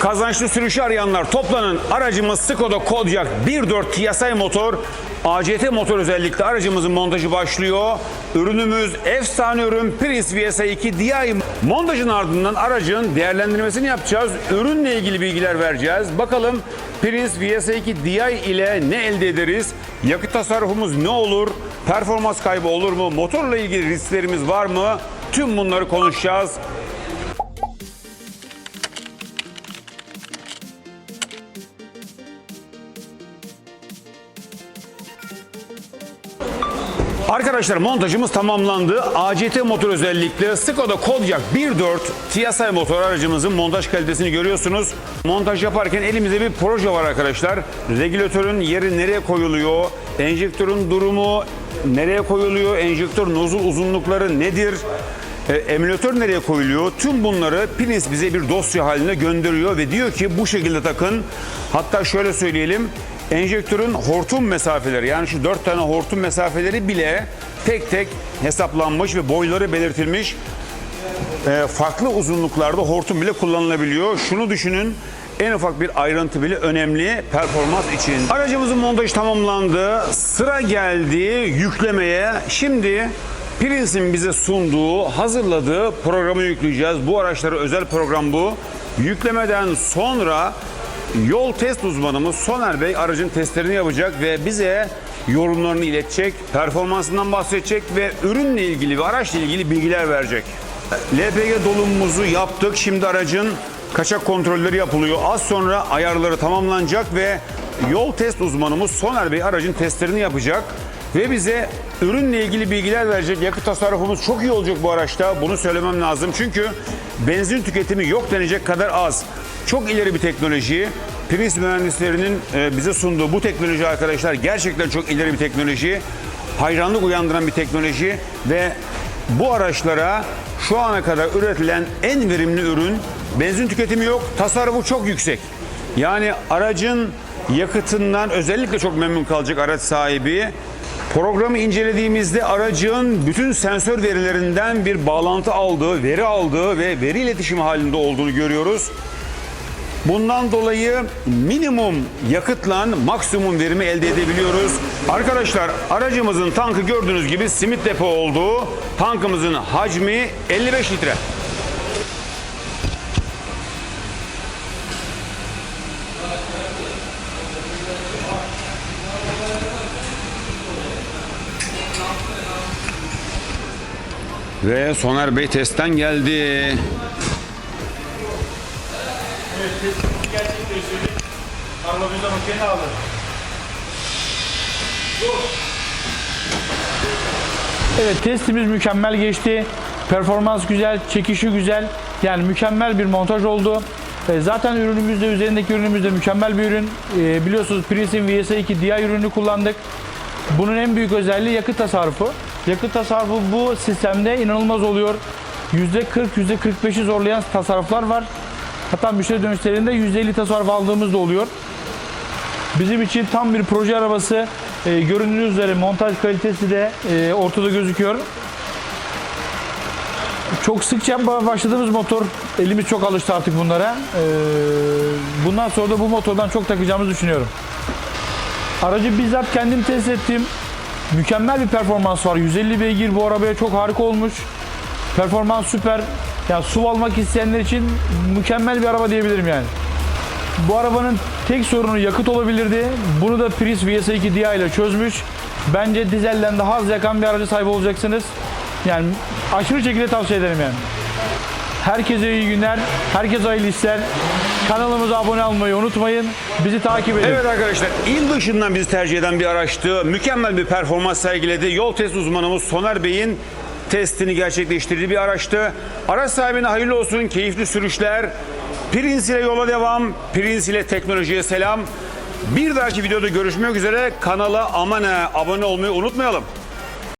Kazançlı sürüşü arayanlar toplanın. Aracımız Skoda Kodiaq 1.4 TSI motor. ACT motor özellikle aracımızın montajı başlıyor. Ürünümüz efsane ürün Prince VSA2 DI. Montajın ardından aracın değerlendirmesini yapacağız. Ürünle ilgili bilgiler vereceğiz. Bakalım Prince VSA2 DI ile ne elde ederiz? Yakıt tasarrufumuz ne olur? Performans kaybı olur mu? Motorla ilgili risklerimiz var mı? Tüm bunları konuşacağız. Arkadaşlar montajımız tamamlandı. ACT motor özellikle Skoda Kodiaq 1.4 TSI motor aracımızın montaj kalitesini görüyorsunuz. Montaj yaparken elimizde bir proje var arkadaşlar. Regülatörün yeri nereye koyuluyor? Enjektörün durumu nereye koyuluyor? Enjektör nozul uzunlukları nedir? E, emülatör nereye koyuluyor? Tüm bunları Prince bize bir dosya haline gönderiyor ve diyor ki bu şekilde takın. Hatta şöyle söyleyelim. Enjektörün hortum mesafeleri yani şu dört tane hortum mesafeleri bile tek tek hesaplanmış ve boyları belirtilmiş. E, farklı uzunluklarda hortum bile kullanılabiliyor. Şunu düşünün en ufak bir ayrıntı bile önemli performans için. Aracımızın montajı tamamlandı. Sıra geldi yüklemeye. Şimdi Prince'in bize sunduğu, hazırladığı programı yükleyeceğiz. Bu araçlara özel program bu. Yüklemeden sonra yol test uzmanımız Soner Bey aracın testlerini yapacak ve bize yorumlarını iletecek, performansından bahsedecek ve ürünle ilgili ve araçla ilgili bilgiler verecek. LPG dolumumuzu yaptık. Şimdi aracın kaçak kontrolleri yapılıyor. Az sonra ayarları tamamlanacak ve yol test uzmanımız Soner Bey aracın testlerini yapacak ve bize ürünle ilgili bilgiler verecek. Yakıt tasarrufumuz çok iyi olacak bu araçta. Bunu söylemem lazım. Çünkü benzin tüketimi yok denecek kadar az. Çok ileri bir teknoloji. Prince mühendislerinin e, bize sunduğu bu teknoloji arkadaşlar gerçekten çok ileri bir teknoloji. Hayranlık uyandıran bir teknoloji ve bu araçlara şu ana kadar üretilen en verimli ürün benzin tüketimi yok, tasarrufu çok yüksek. Yani aracın yakıtından özellikle çok memnun kalacak araç sahibi. Programı incelediğimizde aracın bütün sensör verilerinden bir bağlantı aldığı, veri aldığı ve veri iletişimi halinde olduğunu görüyoruz. Bundan dolayı minimum yakıtla maksimum verimi elde edebiliyoruz. Arkadaşlar aracımızın tankı gördüğünüz gibi simit depo olduğu tankımızın hacmi 55 litre. Ve Soner Bey testten geldi. Evet, testimizi gerçekleştirdik. Bize makine aldı. Evet testimiz mükemmel geçti. Performans güzel, çekişi güzel. Yani mükemmel bir montaj oldu. E, Zaten ürünümüzde, üzerindeki ürünümüzde mükemmel bir ürün. E, Biliyorsunuz Prince'in VS2 DI ürünü kullandık. Bunun en büyük özelliği yakıt tasarrufu. Yakıt tasarrufu bu sistemde inanılmaz oluyor. %40, %45'i zorlayan tasarruflar var. Hatta müşteri dönüşlerinde %50 tasarruf aldığımız da oluyor. Bizim için tam bir proje arabası. E, göründüğü üzere montaj kalitesi de e, ortada gözüküyor. Çok sık yapmaya başladığımız motor. Elimiz çok alıştı artık bunlara. E, bundan sonra da bu motordan çok takacağımızı düşünüyorum. Aracı bizzat kendim test ettim. Mükemmel bir performans var. 150 beygir bu arabaya çok harika olmuş. Performans süper. Yani SUV almak isteyenler için mükemmel bir araba diyebilirim yani. Bu arabanın tek sorunu yakıt olabilirdi. Bunu da Prius VS2 Di ile çözmüş. Bence dizelden daha az yakan bir araca sahip olacaksınız. Yani aşırı şekilde tavsiye ederim yani. Herkese iyi günler. Herkese hayırlı işler. Kanalımıza abone olmayı unutmayın. Bizi takip edin. Evet arkadaşlar il dışından bizi tercih eden bir araçtı. Mükemmel bir performans sergiledi. Yol test uzmanımız Soner Bey'in testini gerçekleştirdiği bir araçtı. Araç sahibine hayırlı olsun, keyifli sürüşler. Prince ile yola devam, Prince ile teknolojiye selam. Bir dahaki videoda görüşmek üzere. Kanala aman ha, abone olmayı unutmayalım.